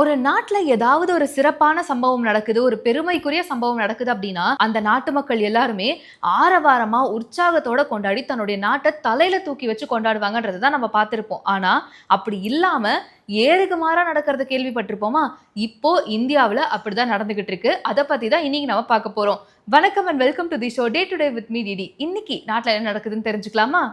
ஒரு நாட்டுல ஏதாவது ஒரு சிறப்பான சம்பவம் நடக்குது ஒரு பெருமைக்குரிய சம்பவம் நடக்குது அப்படின்னா அந்த நாட்டு மக்கள் எல்லாருமே ஆரவாரமா உற்சாகத்தோட கொண்டாடி தன்னுடைய நாட்டை தலையில தூக்கி வச்சு கொண்டாடுவாங்கன்றதை தான் நம்ம பார்த்திருப்போம். ஆனா அப்படி இல்லாம ஏறுக்கு மாறா நடக்கிறத கேள்விப்பட்டிருப்போமா? இப்போ இந்தியாவில் அப்படிதான் நடந்துகிட்டு இருக்கு. அதை பத்தி தான் இன்னைக்கு நம்ம பார்க்க போறோம். வணக்கம் and welcome to the show day to day with me DD இன்னைக்கு நாட்டில் என்ன நடக்குதுன்னு தெரிஞ்சுக்கலாமா?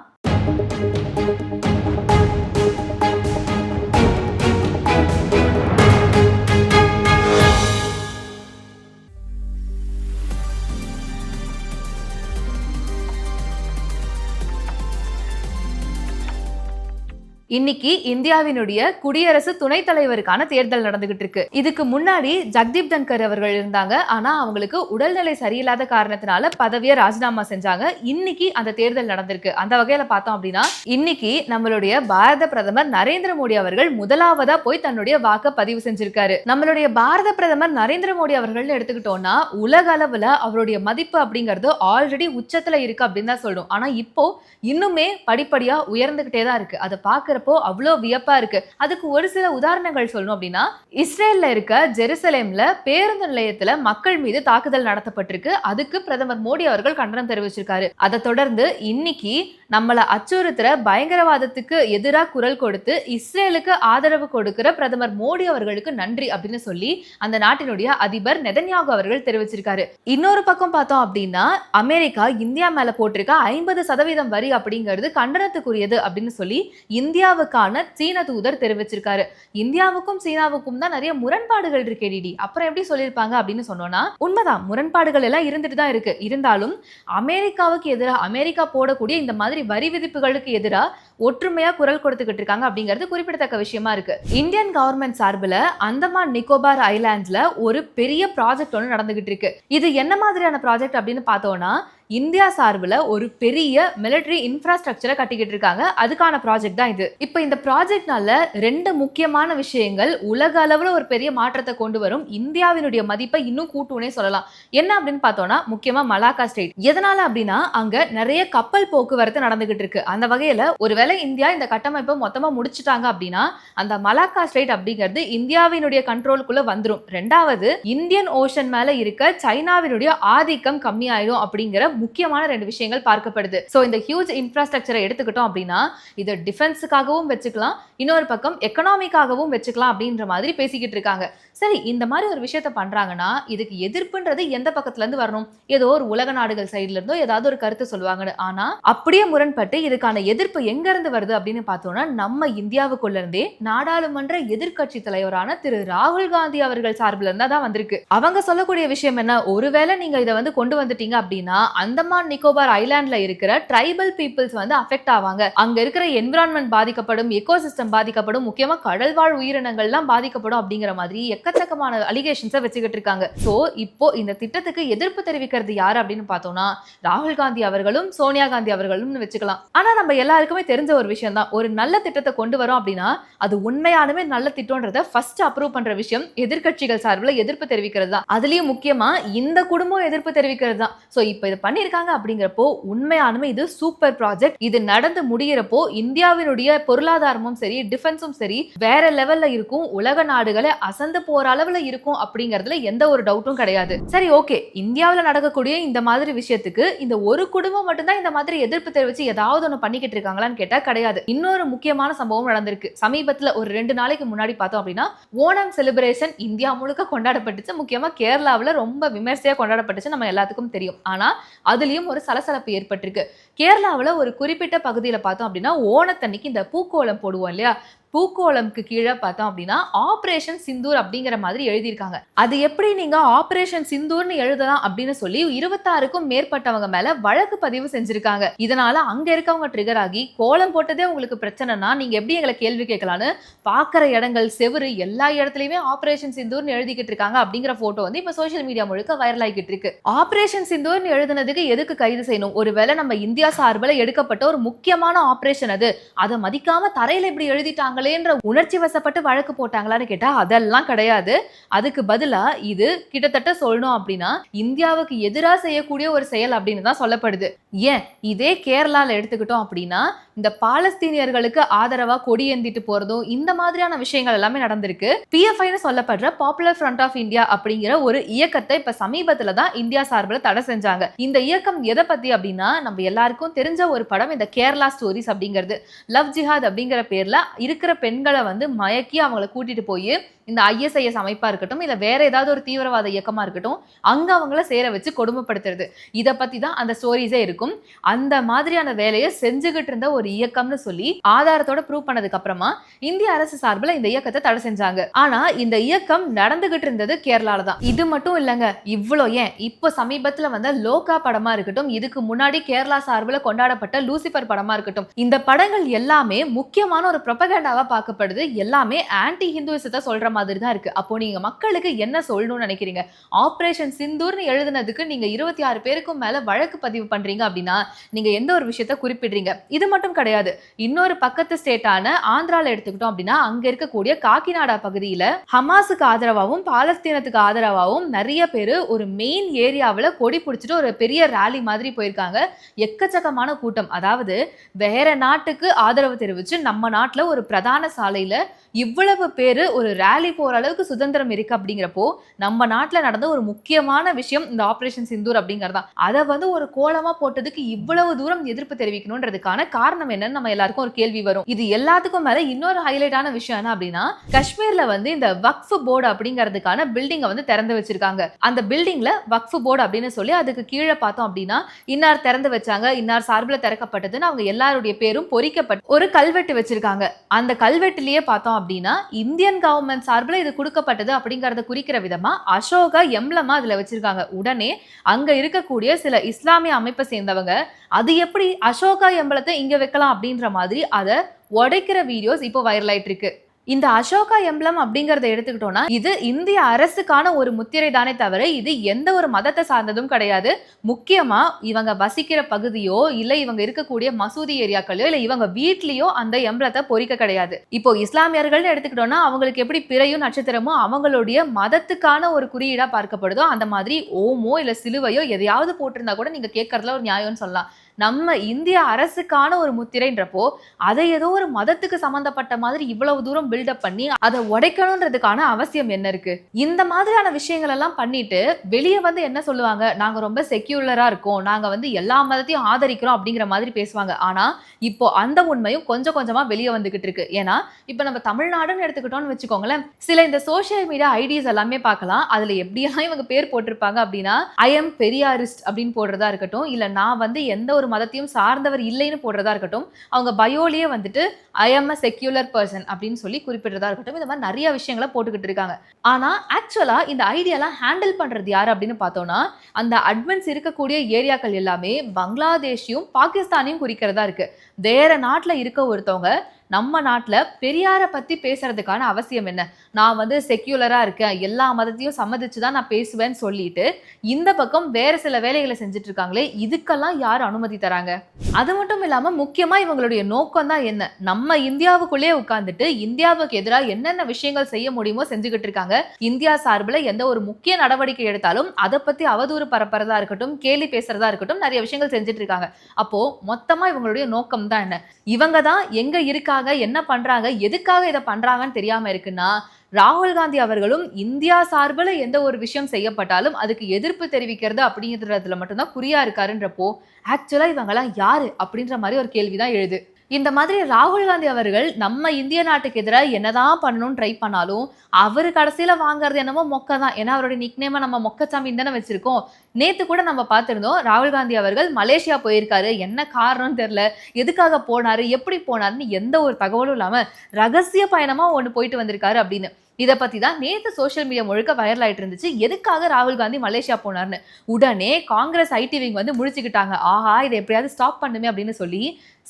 இன்னைக்கு இந்தியாவினுடைய குடியரசு துணைத் தலைவருக்கான தேர்தல் நடந்துகிட்டு இருக்கு. இதுக்கு முன்னாடி ஜக்தீப் தன்கர் அவர்கள் இருந்தாங்க. ஆனா அவங்களுக்கு உடல்நிலை சரியில்லாத காரணத்தினால பதவியை ராஜினாமா செஞ்சாங்க. இன்னைக்கு அந்த தேர்தல் நடந்திருக்கு. அந்த வகையில பார்த்தோம் அப்படின்னா இன்னைக்கு நம்மளுடைய பாரத பிரதமர் நரேந்திர மோடி அவர்கள் முதலாவதா போய் தன்னுடைய வாக்க பதிவு செஞ்சிருக்காரு. நம்மளுடைய பாரத பிரதமர் நரேந்திர மோடி அவர்கள் எடுத்துக்கிட்டோம்னா உலக அளவுல அவருடைய மதிப்பு அப்படிங்கிறது ஆல்ரெடி உச்சத்துல இருக்கு அப்படின்னு தான் சொல்லணும் ஆனா இப்போ இன்னுமே படிப்படியா உயர்ந்துகிட்டே தான் இருக்கு. அதை பாக்குறப்போ அவ்வளோ வியப்பா இருக்கு. அதுக்கு ஒரு சில உதாரணங்கள் சொல்லணும் அப்படின்னா இஸ்ரேல்ல இருக்க ஜெருசலேம்ல பேருந்து நிலையத்துல மக்கள் மீது தாக்குதல் நடத்தப்பட்டிருக்கு. அதுக்கு பிரதமர் மோடி அவர்கள் கண்டனம் தெரிவிச்சிருக்காரு. அதை தொடர்ந்து இன்னைக்கு நம்மளை அச்சுறுத்துற பயங்கரவாதத்துக்கு எதிராக குரல் கொடுத்து இஸ்ரேலுக்கு ஆதரவு கொடுக்கிற பிரதமர் மோடி அவர்களுக்கு நன்றி அப்படின்னு சொல்லி அந்த நாட்டினுடைய அதிபர் நெதன்யாகு அவர்கள் தெரிவிச்சிருக்காரு. இன்னொரு பக்கம் பார்த்தோம் அப்படின்னா அமெரிக்கா இந்தியா மேல போட்டிருக்க ஐம்பது சதவீதம் வரி அப்படிங்கிறது கண்டனத்துக்குரியது அப்படின்னு சொல்லி இந்தியா இந்தியாவுக்கான சீன தூதர் தெரிவிச்சிருக்காரு. இந்தியாவுக்கும் சீனாவுக்கும் தான் நிறைய முரண்பாடுகள் இருக்கு டிடி. அப்புறம் எப்படி சொல்லியிருப்பாங்க அப்படின்னு சொன்னோம்னா உண்மைதான் முரண்பாடுகள் எல்லாம் இருந்துட்டு தான் இருக்கு. இருந்தாலும் அமெரிக்காவுக்கு எதிராக அமெரிக்கா போடக்கூடிய இந்த மாதிரி வரி விதிப்புகளுக்கு எதிராக ஒற்றுமையா குரல் கொடுத்துக்கிட்டு இருக்காங்க அப்படிங்கிறது குறிப்பிடத்தக்க விஷயமா இருக்கு. இந்தியன் கவர்மெண்ட் சார்பில் அந்தமான் நிக்கோபார் ஐலாண்ட்ல ஒரு பெரிய ப்ராஜெக்ட் ஒன்று நடந்துகிட்டு இருக்கு. இது என்ன மாதிரியான ப்ராஜெக்ட் அப்படின்னு பார்த்தோம்னா இந்தியா சார்பில் ஒரு பெரிய மிலிட்டரி இன்ஃப்ராஸ்ட்ரக்சரை கட்டிக்கிட்டு இருக்காங்க. அதுக்கான ப்ராஜெக்ட் தான் இது. இப்போ இந்த ப்ராஜெக்ட்னால ரெண்டு முக்கியமான விஷயங்கள் உலக அளவில் ஒரு பெரிய மாற்றத்தை கொண்டு வரும். இந்தியாவினுடைய மதிப்பை இன்னும் கூட்டுனே சொல்லலாம். என்ன அப்படின்னு பார்த்தோம்னா முக்கியமாக மலாக்கா ஸ்டேட் எதனால அப்படின்னா அங்கே நிறைய கப்பல் போக்குவரத்து நடந்துகிட்டு இருக்கு. அந்த வகையில் ஒருவேளை இந்தியா இந்த கட்டமைப்பை மொத்தமாக முடிச்சிட்டாங்க அப்படின்னா அந்த மலாக்கா ஸ்டேட் அப்படிங்கிறது இந்தியாவினுடைய கண்ட்ரோலுக்குள்ள வந்துடும் ரெண்டாவது இந்தியன் ஓஷன் மேல இருக்க சைனாவினுடைய ஆதிக்கம் கம்மியாயிடும் அப்படிங்கிற முக்கியமான ரெண்டு விஷயங்கள் பார்க்கப்படுது. ஸோ இந்த ஹியூஜ் இன்ஃப்ராஸ்ட்ரக்சரை எடுத்துக்கிட்டோம் அப்படின்னா இதை டிஃபென்ஸுக்காகவும் வச்சுக்கலாம் இன்னொரு பக்கம் எக்கனாமிக்காகவும் வச்சுக்கலாம் அப்படின்ற மாதிரி பேசிக்கிட்டு இருக்காங்க. சரி இந்த மாதிரி ஒரு விஷயத்த பண்ணுறாங்கன்னா இதுக்கு எதிர்ப்புன்றது எந்த பக்கத்துலேருந்து வரணும்? ஏதோ ஒரு உலக நாடுகள் சைட்லேருந்தோ ஏதாவது ஒரு கருத்து சொல்லுவாங்கன்னு. ஆனால் அப்படியே முரண்பட்டு இதுக்கான எதிர்ப்பு எங்கேருந்து வருது அப்படின்னு பார்த்தோம்னா நம்ம இந்தியாவுக்குள்ளேருந்தே நாடாளுமன்ற எதிர்க்கட்சி தலைவரான திரு ராகுல் காந்தி அவர்கள் சார்பில் இருந்தா தான் வந்திருக்கு. அவங்க சொல்லக்கூடிய விஷயம் என்ன? ஒருவேளை நீங்கள் இதை வந்து கொண்டு வந்துட்டீங்க அப்படின்னா அந்தமான் நிக்கோபார் ஐலாண்ட்ல இருக்கிற ட்ரைபல் பீப்புள்ஸ் வந்து அஃபெக்ட் ஆவாங்க. அங்க இருக்கிற என்விரான்மெண்ட் பாதிக்கப்படும் எக்கோசிஸ்டம் பாதிக்கப்படும் முக்கியமா கடல்வாழ் உயிரினங்கள்லாம் பாதிக்கப்படும் அப்படிங்கிற மாதிரி எக்கச்சக்கமான அலிகேஷன்ஸை வச்சுக்கிட்டு இருக்காங்க. சோ இப்போ இந்த திட்டத்துக்கு எதிர்ப்பு தெரிவிக்கிறது யார் அப்படின்னு பார்த்தோம்னா ராகுல் காந்தி அவர்களும் சோனியா காந்தி அவர்களும் வச்சுக்கலாம். ஆனா நம்ம எல்லாருக்குமே தெரிஞ்ச ஒரு விஷயம் தான். ஒரு நல்ல திட்டத்தை கொண்டு வரோம் அப்படின்னா அது உண்மையானுமே நல்ல திட்டம்ன்றத ஃபர்ஸ்ட் அப்ரூவ் பண்ற விஷயம் எதிர்க்கட்சிகள் சார்பில் எதிர்ப்பு தெரிவிக்கிறது தான். அதுலயும் முக்கியமா இந்த குடும்பம் எதிர்ப்பு தெரிவிக்கிறது தான். சோ இப்போ இது பண்ணியிருக்காங்க அப்படிங்கிறப்போ உண்மையானுமே இது சூப்பர் ப்ராஜெக்ட். இது நடந்து முடியிறப்போ இந்தியாவினுடைய பொருளாதாரமும் சரி டிஃபென்ஸும் சரி வேற லெவல்ல இருக்கும். உலக நாடுகளை அசந்து போற அளவுல இருக்கும் அப்படிங்கறதுல எந்த ஒரு டவுட்டும் கிடையாது. சரி ஓகே. இந்தியாவில் நடக்கக்கூடிய இந்த மாதிரி விஷயத்துக்கு இந்த ஒரு குடும்பம் மட்டும்தான் இந்த மாதிரி எதிர்ப்பு தெரிவிச்சு ஏதாவது ஒன்று பண்ணிக்கிட்டு இருக்காங்களான்னு கேட்டா கிடையாது. இன்னொரு முக்கியமான சம்பவம் நடந்திருக்கு. சமீபத்தில் ஒரு ரெண்டு நாளைக்கு முன்னாடி பார்த்தோம் அப்படின்னா ஓணம் செலிப்ரேஷன் இந்தியா முழுக்க கொண்டாடப்பட்டுச்சு. முக்கியமாக கேரளாவில் ரொம்ப விமர்சையாக கொண்டாடப்பட்டுச்சு நம்ம எல்லாத்துக்கும் தெரியும். ஆனால் அதுலேயும் ஒரு சலசலப்பு ஏற்பட்டிருக்கு. கேரளாவில் ஒரு குறிப்பிட்ட பகுதியில் பார்த்தோம் அப்படின்னா ஓணத்தன்னைக்கு இந்த பூக்கோலம் போடுவோம் இல்லையா? பூக்கோளம்க்கு கீழே பார்த்தோம் அப்படின்னா ஆப்ரேஷன் சிந்தூர் அப்படிங்கிற மாதிரி எழுதியிருக்காங்க. அது எப்படி நீங்க ஆப்ரேஷன் சிந்தூர்னு எழுதலாம் அப்படின்னு சொல்லி இருபத்தாறுக்கும் மேற்பட்டவங்க மேல வழக்கு பதிவு செஞ்சிருக்காங்க. இதனால அங்க இருக்கவங்க ட்ரிகர் ஆகி கோலம் போட்டதே உங்களுக்கு பிரச்சனைனா நீங்க எப்படி எங்களை கேள்வி கேட்கலான்னு பாக்குற இடங்கள் செவுரு எல்லா இடத்துலயுமே ஆப்ரேஷன் சிந்தூர்னு எழுதிக்கிட்டு இருக்காங்க அப்படிங்கிற போட்டோ வந்து இப்ப சோஷியல் மீடியா முழுக்க வைரல் ஆகிட்டு இருக்கு. ஆப்ரேஷன் சிந்தூர்னு எழுதுனதுக்கு எதுக்கு கைது செய்யணும்? ஒருவேளை நம்ம இந்தியா சார்பில் எடுக்கப்பட்ட ஒரு முக்கியமான ஆப்ரேஷன் அது. அதை மதிக்காம தரையில இப்படி எழுதிட்டாங்க பண்ணிட்டாங்களேன்ற உணர்ச்சி வசப்பட்டு வழக்கு போட்டாங்களான்னு கேட்டால் அதெல்லாம் கிடையாது. அதுக்கு பதிலாக இது கிட்டத்தட்ட சொல்லணும் அப்படின்னா இந்தியாவுக்கு எதிராக செய்யக்கூடிய ஒரு செயல் அப்படின்னு தான் சொல்லப்படுது. ஏன்? இதே கேரளாவில் எடுத்துக்கிட்டோம் அப்படின்னா இந்த பாலஸ்தீனியர்களுக்கு ஆதரவா கொடியேந்திட்டு போறதும் இந்த மாதிரியான விஷயங்கள் எல்லாமே நடந்திருக்கு. பிஎஃப்ஐன்னு சொல்லப்படுற பாப்புலர் ஃப்ரண்ட் ஆஃப் இந்தியா அப்படிங்கிற ஒரு இயக்கத்தை இப்ப சமீபத்துல தான் இந்தியா சார்பில் தடை செஞ்சாங்க. இந்த இயக்கம் எதை பத்தி அப்படின்னா நம்ம எல்லாருக்கும் தெரிஞ்ச ஒரு படம் இந்த கேரளா ஸ்டோரிஸ் அப்படிங்கிறது. லவ் ஜிஹாத் அப்படிங்கிற பேர்ல இருக்கிற பெண்களை வந்து மயக்கி அவங்கள கூட்டிட்டு போய் இந்த ஐஎஸ்ஐஎஸ் அமைப்பா இருக்கட்டும் இல்லை வேற ஏதாவது ஒரு தீவிரவாத இயக்கமா இருக்கட்டும் அங்க அவங்கள சேர வச்சு கொடுமைப்படுத்துறது. இதை பத்தி தான் அந்த ஸ்டோரிஸே இருக்கும். அந்த மாதிரியான வேலையை செஞ்சுகிட்டு இருந்த ஒரு இயக்கம்னு சொல்லி ஆதாரத்தோட ப்ரூவ் பண்ணதுக்கு அப்புறமா இந்திய அரசு சார்பில் இந்த இயக்கத்தை தடை செஞ்சாங்க. ஆனா இந்த இயக்கம் நடந்துகிட்டு இருந்தது கேரளால தான். இது மட்டும் இல்லைங்க இவ்வளோ ஏன்? இப்போ சமீபத்தில் வந்த லோகா படமா இருக்கட்டும் இதுக்கு முன்னாடி கேரளா சார்பில் கொண்டாடப்பட்ட லூசிபர் படமா இருக்கட்டும் இந்த படங்கள் எல்லாமே முக்கியமான ஒரு ப்ரொபகேண்டாவா பார்க்கப்படுது. எல்லாமே ஆன்டி ஹிந்துவிசத்தை சொல்ற மாதிரி மாதிரி தான் இருக்கு. அப்போ நீங்க மக்களுக்கு என்ன சொல்லணும்னு நினைக்கிறீங்க? ஆப்ரேஷன் சிந்தூர்னு எழுதுனதுக்கு நீங்க இருபத்தி ஆறு பேருக்கும் மேல வழக்கு பதிவு பண்றீங்க அப்படின்னா நீங்க எந்த ஒரு விஷயத்த குறிப்பிடுறீங்க? இது மட்டும் கிடையாது. இன்னொரு பக்கத்து ஸ்டேட்டான ஆந்திரால எடுத்துக்கிட்டோம் அப்படின்னா அங்க இருக்கக்கூடிய காக்கிநாடா பகுதியில ஹமாஸுக்கு ஆதரவாகவும் பாலஸ்தீனத்துக்கு ஆதரவாகவும் நிறைய பேர் ஒரு மெயின் ஏரியாவில் கொடி பிடிச்சிட்டு ஒரு பெரிய ரேலி மாதிரி போயிருக்காங்க. எக்கச்சக்கமான கூட்டம். அதாவது வேற நாட்டுக்கு ஆதரவு தெரிவிச்சு நம்ம நாட்டில் ஒரு பிரதான சாலையில் இவ்வளவு பேர் ஒரு ரேலி யாருக்கு ஓரளவுக்கு சுதந்திரம் இருக்கு அப்படிங்கிறப்போ நம்ம நாட்டில் நடந்த ஒரு முக்கியமான விஷயம் இந்த ஆப்ரேஷன் சிந்தூர் அப்படிங்கிறதா அதை வந்து ஒரு கோலமா போட்டதுக்கு இவ்வளவு தூரம் எதிர்ப்பு தெரிவிக்கணுன்றதுக்கான காரணம் என்னன்னு நம்ம எல்லாருக்கும் ஒரு கேள்வி வரும். இது எல்லாத்துக்கும் மேல இன்னொரு ஹைலைட்டான விஷயம் என்ன அப்படின்னா காஷ்மீர்ல வந்து இந்த வக்ஃப் போர்டு அப்படிங்கிறதுக்கான பில்டிங்கை வந்து திறந்து வச்சிருக்காங்க. அந்த பில்டிங்ல வக்ஃப் போர்டு அப்படின்னு சொல்லி அதுக்கு கீழே பார்த்தோம் அப்படின்னா இன்னார் திறந்து வச்சாங்க இன்னார் சார்பில் திறக்கப்பட்டதுன்னு அவங்க எல்லாருடைய பேரும் பொறிக்கப்பட்டு ஒரு கல்வெட்டு வச்சிருக்காங்க. அந்த கல்வெட்டுலயே பார்த்தோம் அப்படின்னா இந்தியன் கவர்மெண்ட் சார்பில் இது கொடுக்கப்பட்டது அப்படிங்கிறத குறிக்கிற விதமாக அசோகா எம்லமா அதில் வச்சிருக்காங்க. உடனே அங்கே இருக்கக்கூடிய சில இஸ்லாமிய அமைப்பை சேர்ந்தவங்க அது எப்படி அசோகா எம்பலத்தை இங்கே வைக்கலாம் அப்படின்ற மாதிரி அதை உடைக்கிற வீடியோஸ் இப்போ வைரல் ஆயிட்டு இருக்கு இந்த அசோகா எம்லம் அப்படிங்கறத எடுத்துக்கிட்டோம்னா இது இந்திய அரசுக்கான ஒரு முத்திரை தானே தவிர இது எந்த ஒரு மதத்தை சார்ந்ததும் கிடையாது. முக்கியமா இவங்க வசிக்கிற பகுதியோ இல்ல இவங்க இருக்கக்கூடிய மசூதி ஏரியாக்களோ இல்ல இவங்க வீட்லயோ அந்த எம்லத்தை பொறிக்க கிடையாது. இப்போ இஸ்லாமியர்கள்னு எடுத்துக்கிட்டோம்னா அவங்களுக்கு எப்படி பிறையும் நட்சத்திரமோ அவங்களுடைய மதத்துக்கான ஒரு குறியீடா பார்க்கப்படுதோ அந்த மாதிரி ஓமோ இல்ல சிலுவையோ எதையாவது போட்டிருந்தா கூட நீங்க கேட்கறதுல ஒரு நியாயம்னு சொல்லலாம். நம்ம இந்திய அரசுக்கான ஒரு முத்திரைன்றப்போ அதை ஏதோ ஒரு மதத்துக்கு சம்பந்தப்பட்ட மாதிரி இவ்வளவு தூரம் பில்டப் பண்ணி அதை உடைக்கணுன்றதுக்கான அவசியம் என்ன இருக்கு? இந்த மாதிரியான விஷயங்கள் எல்லாம் பண்ணிட்டு வெளியே வந்து என்ன சொல்லுவாங்க? நாங்க ரொம்ப செக்யூலரா இருக்கோம். நாங்க வந்து எல்லா மதத்தையும் ஆதரிக்கிறோம் அப்படிங்கிற மாதிரி பேசுவாங்க. ஆனா இப்போ அந்த உண்மையும் கொஞ்சம் கொஞ்சமா வெளியே வந்துகிட்டு இருக்கு. ஏன்னா இப்போ நம்ம தமிழ்நாடுன்னு எடுத்துக்கிட்டோம்னு வச்சுக்கோங்களேன் சில இந்த சோஷியல் மீடியா ஐடிஸ் எல்லாமே பார்க்கலாம். அதுல எப்படியெல்லாம் இவங்க பேர் போட்டிருப்பாங்க அப்படின்னா ஐ எம் பெரியாரிஸ்ட் அப்படின்னு போடுறதா இருக்கட்டும் இல்ல நான் வந்து எந்த ஒரு மதத்தையும் சார்ந்தவர் இல்லைன்னு போடுறதா இருக்கட்டும் அவங்க பயோலயே வந்துட்டு I am a secular person அப்படின்னு சொல்லி குறிப்பிடுறதா இருக்கட்டும் இந்த மாதிரி நிறைய விஷயங்களை போட்டுக்கிட்டு இருக்காங்க. ஆனால் ஆக்சுவலாக இந்த ஐடியாலாம் ஹேண்டில் பண்ணுறது யார் அப்படின்னு பார்த்தோம்னா அந்த அட்வன்ஸ் இருக்கக்கூடிய ஏரியாக்கள் எல்லாமே பங்களாதேஷையும் பாகிஸ்தானையும் குறிக்கிறதா இருக்கு. வேற நாட்டில் இருக்க ஒருத்தவங்க நம்ம நாட்டில் பெரியாரை பற்றி பேசுகிறதுக்கான அவசியம் என்ன? நான் வந்து செக்யூலராக இருக்கேன். எல்லா மதத்தையும் சம்மதிச்சு தான் நான் பேசுவேன்னு சொல்லிட்டு இந்த பக்கம் வேறு சில வேலைகளை செஞ்சுட்டு இருக்காங்களே இதுக்கெல்லாம் யார் அனுமதி தராங்க? அது மட்டும் இல்லாமல் முக்கியமாக இவங்களுடைய நோக்கம் தான் என்ன? நம்ம இந்தியாவுக்குள்ளே உட்காந்துட்டு இந்தியாவுக்கு எதிராக என்னென்ன விஷயங்கள் செய்ய முடியுமோ செஞ்சுக்கிட்டு இருக்காங்க இந்தியா சார்பில் எந்த ஒரு முக்கிய நடவடிக்கை எடுத்தாலும் அதை பற்றி அவதூறு பரப்புறதா இருக்கட்டும் கேலி பேசுறதா இருக்கட்டும் நிறைய விஷயங்கள் செஞ்சுட்டு இருக்காங்க அப்போ மொத்தமாக இவங்களுடைய நோக்கம் தான் என்ன? இவங்க தான் எங்கே இருக்கா இருக்காங்க என்ன பண்றாங்க எதுக்காக இதை பண்றாங்கன்னு தெரியாம இருக்குன்னா ராகுல் காந்தி அவர்களும் இந்தியா சார்பில் எந்த ஒரு விஷயம் செய்யப்பட்டாலும் அதுக்கு எதிர்ப்பு தெரிவிக்கிறது அப்படிங்கிறதுல மட்டும்தான் குறியா இருக்காருன்றப்போ ஆக்சுவலா இவங்கெல்லாம் யாரு அப்படின்ற மாதிரி ஒரு கேள்விதான் எழுது. இந்த மாதிரி ராகுல் காந்தி அவர்கள் நம்ம இந்திய நாட்டுக்கு எதிராக என்னதான் பண்ணணும்னு ட்ரை பண்ணாலும் அவர் கடைசியில வாங்குறது என்னமோ மொக்க தான் ஏன்னா அவருடைய நிக்னேமை நம்ம மொக்கச்சாமி தானே வச்சிருக்கோம். நேத்து கூட நம்ம பார்த்துருந்தோம் ராகுல் காந்தி அவர்கள் மலேசியா போயிருக்காரு. என்ன காரணம்னு தெரில எதுக்காக போனாரு? எப்படி போனாருன்னு எந்த ஒரு தகவலும் இல்லாம ரகசிய பயணமா ஒன்று போயிட்டு வந்திருக்காரு அப்படின்னு. இதை பத்தி தான் நேற்று சோஷியல் மீடியா முழுக்க வைரல் ஆயிட்டு இருந்துச்சு. எதுக்காக ராகுல் காந்தி மலேசியா போனார்னு? உடனே காங்கிரஸ் ஐடி விங் வந்து முடிச்சுக்கிட்டாங்க ஆஹா இதை எப்படியாவது ஸ்டாப் பண்ணுமே அப்படின்னு சொல்லி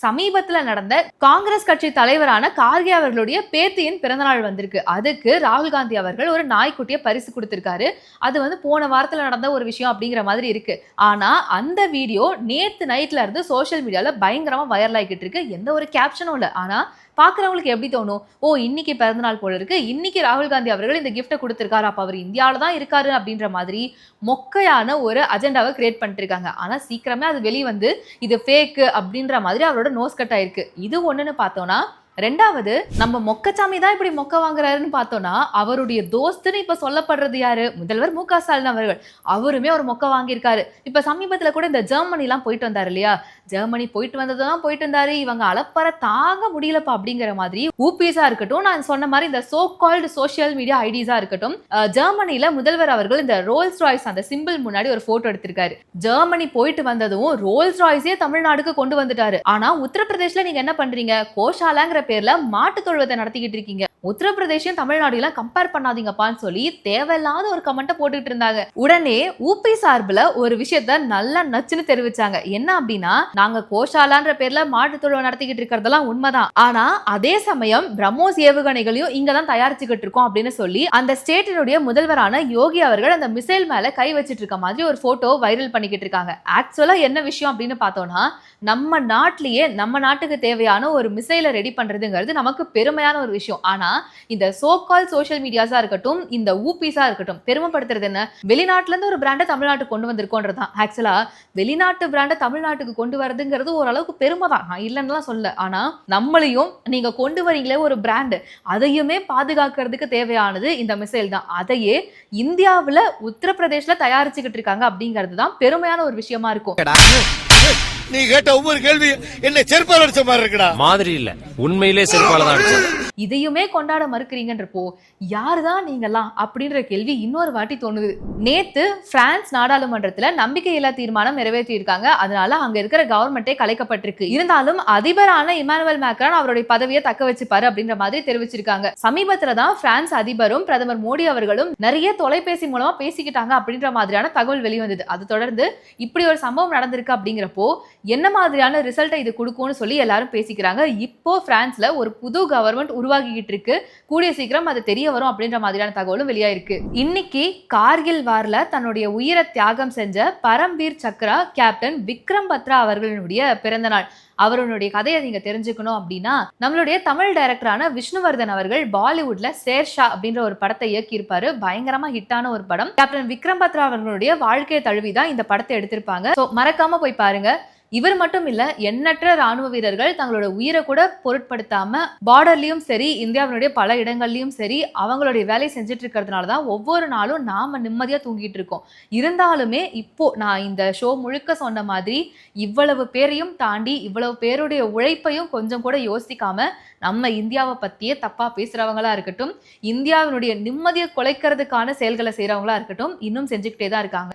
சமீபத்தில் நடந்த காங்கிரஸ் கட்சி தலைவரான கார்கே அவர்களுடைய பேத்தியின் பிறந்தநாள் வந்திருக்கு. அதுக்கு ராகுல் காந்தி அவர்கள் ஒரு நாய்க்குட்டியை பரிசு கொடுத்துருக்காரு. அது வந்து போன வாரத்தில் நடந்த ஒரு விஷயம் அப்படிங்கிற மாதிரி இருக்கு. ஆனால் அந்த வீடியோ நேற்று நைட்ல இருந்து சோஷியல் மீடியாவில் பயங்கரமாக வைரல் ஆகிக்கிட்டு இருக்கு. எந்த ஒரு கேப்ஷனும் இல்லை. ஆனால் பார்க்குறவங்களுக்கு எப்படி தோணும்? ஓ இன்னைக்கு பிறந்தநாள் போல இருக்கு. இன்னைக்கு ராகுல் காந்தி அவர்கள் இந்த கிஃப்ட்டை கொடுத்துருக்காரு. அப்போ அவர் இந்தியாவில தான் இருக்காரு அப்படின்ற மாதிரி மொக்கையான ஒரு அஜெண்டாவை கிரியேட் பண்ணிட்டு இருக்காங்க ஆனால் சீக்கிரமே அது வெளியே வந்து இது ஃபேக்கு அப்படின்ற மாதிரி அவரோட நோஸ் கட் ஆயிருக்கு. இது ஒன்றுன்னு பார்த்தோம்னா ரெண்டாவது நம்ம மொக்கச்சாமி தான் இப்படி மொக்க வாங்குறாருன்னு பார்த்தோம்னா அவருடைய தோஸ்துன்னு இப்ப சொல்லப்படுறது யாரு? முதல்வர் மு க ஸ்டாலின் அவர்கள். அவருமே ஒரு மொக்க வாங்கியிருக்காரு. இப்ப சமீபத்துல கூட இந்த ஜெர்மனி எல்லாம் போயிட்டு வந்தாரு இல்லையா? ஜெர்மனி போயிட்டு வந்ததுதான் போயிட்டு இருந்தாரு. இவங்க அளப்பற தாங்க முடியலப்பா அப்படிங்கிற மாதிரி ஊபிஸா இருக்கட்டும் நான் சொன்ன மாதிரி இந்த சோ கால்டு சோஷியல் மீடியா ஐடிஸா இருக்கட்டும் ஜெர்மனில முதல்வர் அவர்கள் இந்த ரோல்ஸ் ராய்ஸ் அந்த சிம்பிள் முன்னாடி ஒரு போட்டோ எடுத்திருக்காரு. ஜெர்மனி போயிட்டு வந்ததும் ரோல்ஸ் ராய்ஸே தமிழ்நாடுக்கு கொண்டு வந்துட்டாரு. ஆனா உத்தரப்பிரதேஷ்ல நீங்க என்ன பண்றீங்க? கோஷாலாங்கிற பேர்ல மாட்டு தொழுவத்தை நடத்திக்கிட்டு இருக்கீங்க. உத்தரப்பிரதேஷும் தமிழ்நாடுலாம் கம்பேர் பண்ணாதீங்கப்பான்னு சொல்லி தேவையில்லாத ஒரு கமெண்ட்டை போட்டுக்கிட்டு இருந்தாங்க. உடனே ஊபி சார்பில் ஒரு விஷயத்த நல்லா நச்சுன்னு தெரிவிச்சாங்க. என்ன அப்படின்னா நாங்க கோஷாலான்ற பேர்ல மாட்டு தொழுவம் நடத்திக்கிட்டு இருக்கிறதெல்லாம் உண்மைதான். ஆனா அதே சமயம் பிரம்மோஸ் ஏவுகணைகளையும் இங்க தான் தயாரிச்சுக்கிட்டு இருக்கோம் அப்படின்னு சொல்லி அந்த ஸ்டேட்டினுடைய முதல்வரான யோகி அவர்கள் அந்த மிசைல் மேல கை வச்சிட்டு இருக்க மாதிரி ஒரு போட்டோ வைரல் பண்ணிக்கிட்டு இருக்காங்க. ஆக்சுவலா என்ன விஷயம் அப்படின்னு பார்த்தோம்னா நம்ம நாட்டிலேயே நம்ம நாட்டுக்கு தேவையான ஒரு மிசைலை ரெடி பண்றதுங்கிறது நமக்கு பெருமையான ஒரு விஷயம். ஆனா இந்த சோ கால் சோஷியல் மீடியாஸா இருக்கட்டும் இந்த ஊபிஸா இருக்கட்டும் பெருமைப்படுத்துறது என்ன? வெளிநாட்டுல இருந்து ஒரு பிராண்டை தமிழ்நாட்டுக்கு கொண்டு வந்திருக்கோன்றதான் ஆக்சுவலா வெளிநாட்டு பிராண்டை தமிழ்நாட்டுக்கு கொண்டு வரதுங்கிறது ஓரளவுக்கு பெருமை தான் நான் இல்லைன்னுலாம் சொல்ல ஆனா நம்மளையும் நீங்க கொண்டு வரீங்களே ஒரு பிராண்டு அதையுமே பாதுகாக்கிறதுக்கு தேவையானது இந்த மிசைல் தான். அதையே இந்தியாவில் உத்தரப்பிரதேசில் தயாரிச்சுக்கிட்டு இருக்காங்க அப்படிங்கிறது தான் பெருமையான ஒரு விஷயமா இருக்கும். நீ கேட்ட ஒவ்வொரு கேள்வி என்ன செருப்பால் அடிச்ச மாதிரி இருக்குடா. மாதிரி இல்ல. உண்மையிலே செருப்பால தான் அடிச்சது இதையுமே கொண்டாட மறுக்கிறீங்கன்றப்போ யாருதான் நீங்கலாம் அப்படின்ற கேள்வி இன்னொரு வாட்டி தோணுது. நேத்து பிரான்ஸ் நாடாளுமன்றத்துல நம்பிக்கையில்லா தீர்மானம் நிறைவேற்றி இருக்காங்க அதனால அங்க இருக்கிற கவர்மெண்டே கலைக்கப்பட்டிருக்கு. இருந்தாலும் அதிபரான இமானுவல் மேக்ரான் அவருடைய பதவியை தக்க வச்சுப்பாரு அப்படின்ற மாதிரி தெரிவிச்சிருக்காங்க. சமீபத்துல தான் பிரான்ஸ் அதிபரும் பிரதமர் மோடி அவர்களும் நிறைய தொலைபேசி மூலமா பேசிக்கிட்டாங்க அப்படின்ற மாதிரியான தகவல் வெளிவந்தது. அது தொடர்ந்து இப்படி ஒரு சம்பவம் நடந்திருக்கு அப்படிங்கிறப்போ என்ன மாதிரியான ரிசல்ட்டை இது கொடுக்கும்னு சொல்லி எல்லாரும் பேசிக்கிறாங்க. இப்போ பிரான்ஸ்ல ஒரு புது கவர்மெண்ட் உருவாகிக்கிட்டு இருக்கு. கூடிய சீக்கிரம் அது தெரிய வரும் அப்படின்ற மாதிரியான தகவலும் வெளியாயிருக்கு. இன்னைக்கு கார்கில் வார்ல தன்னுடைய உயிரை தியாகம் செஞ்ச பரம்பீர் சக்ரா கேப்டன் விக்ரம் பத்ரா அவர்களுடைய பிறந்த நாள். அவருடைய கதையை நீங்க தெரிஞ்சுக்கணும் அப்படின்னா நம்மளுடைய தமிழ் டைரக்டரான விஷ்ணுவர்தன் அவர்கள் பாலிவுட்ல சேர்ஷா அப்படின்ற ஒரு படத்தை இயக்கியிருப்பாரு. பயங்கரமா ஹிட்டான ஒரு படம். கேப்டன் விக்ரம் பத்ரா அவர்களுடைய வாழ்க்கையை தழுவி தான் இந்த படத்தை எடுத்திருப்பாங்க. ஸோ மறக்காம போய் பாருங்க. இவர் மட்டும் இல்ல எண்ணற்ற ராணுவ வீரர்கள் தங்களோட உயிரை கூட பொருட்படுத்தாம பார்டர்லயும் சரி இந்தியாவினுடைய பல இடங்கள்லயும் சரி அவங்களுடைய வேலையை செஞ்சுட்டு இருக்கிறதுனால தான் ஒவ்வொரு நாளும் நாம நிம்மதியா தூங்கிட்டு இருக்கோம். இருந்தாலுமே இப்போ நான் இந்த ஷோ முழுக்க சொன்ன மாதிரி இவ்வளவு பேரையும் தாண்டி இவ்வளவு பேருடைய உழைப்பையும் கொஞ்சம் கூட யோசிக்காம நம்ம இந்தியாவை பத்தியே தப்பா பேசுறவங்களா இருக்கட்டும் இந்தியாவினுடைய நிம்மதியை குலைக்கிறதுக்கான செயல்களை செய்யறவங்களா இருக்கட்டும் இன்னும் செஞ்சுக்கிட்டே தான் இருக்காங்க.